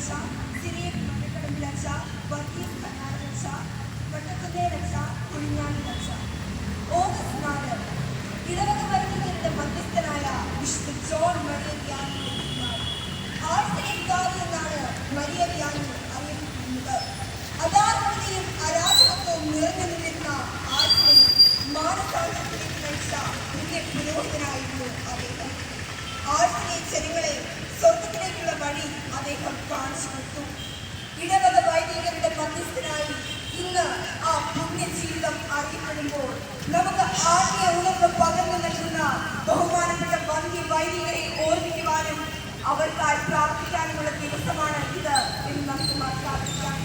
Raja, Syriac Nautical Working Raja, ആഴ്ചയിലെ ജനങ്ങളെ സ്വർഗത്തിലേക്കുള്ള വഴി അദ്ദേഹം കാണിച്ചു കൊടുത്തു. ഇടവക വൈദികരുടെ മധ്യസ്ഥനായി ഇന്ന് ആ പുണ്യ ജീവിതം അറിയപ്പെടുമ്പോൾ നമുക്ക് ആത്മീയ ഉണർവ് പകർന്നു നൽകുന്ന ബഹുമാനപ്പെട്ട വന്ധ്യ വൈദികരെ ഓർമ്മിക്കുവാനും അവർക്കായി പ്രാർത്ഥിക്കാനുമുള്ള ദിവസമാണ് ഇത് എന്ന് നമുക്ക് മനസ്സിലാക്കാം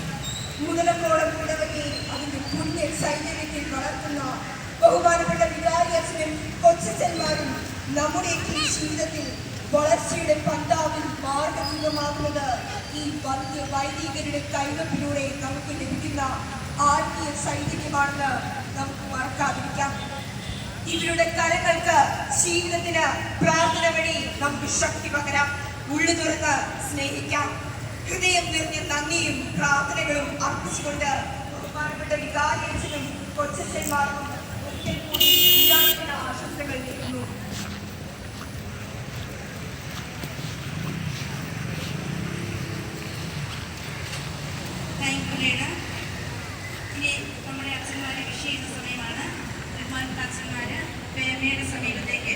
മുതലക്കോളം ഇടവകയെ അതിന്റെ പുണ്യ സൈന്യത്തിൽ വളർത്തുന്ന ബഹുമാനപ്പെട്ട വികാരി അച്ഛനും കൊച്ചച്ഛന്മാരും നമ്മുടെയൊക്കെ ജീവിതത്തിൽ വളർച്ചയുടെ പന്താവിൽ മാർഗീകമാകുന്നത് ഈ വന്ധ്യ വൈദികരുടെ കൈവപ്പിലൂടെ നമുക്ക് ലഭിക്കുന്ന ആത്മീയ സൈന്യമാണെന്ന് നമുക്ക് മറക്കാതിരിക്കാം. ഇവരുടെ കരങ്ങൾക്ക് ജീവിതത്തിന് പ്രാർത്ഥന വഴി നമുക്ക് ശക്തി പകരാം. ഉള്ളു തുറന്ന് സ്നേഹിക്കാം. ഹൃദയം നിറഞ്ഞ നന്ദിയും പ്രാർത്ഥനകളും അർപ്പിച്ചുകൊണ്ട് ബഹുമാനപ്പെട്ട വികാരിയച്ഛനും കൊച്ചച്ഛന്മാർക്കും താങ്ക് യു ഇനി നമ്മുടെ അച്ഛന്മാരെ വിഷ് സമയമാണ്. ബഹുമാനപ്പെട്ട അച്ഛന്മാർ പേമയുടെ സമീപത്തേക്ക്.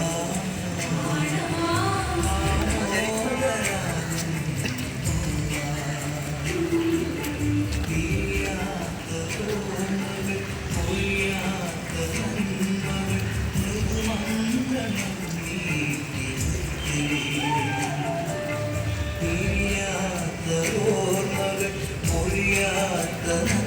dünyada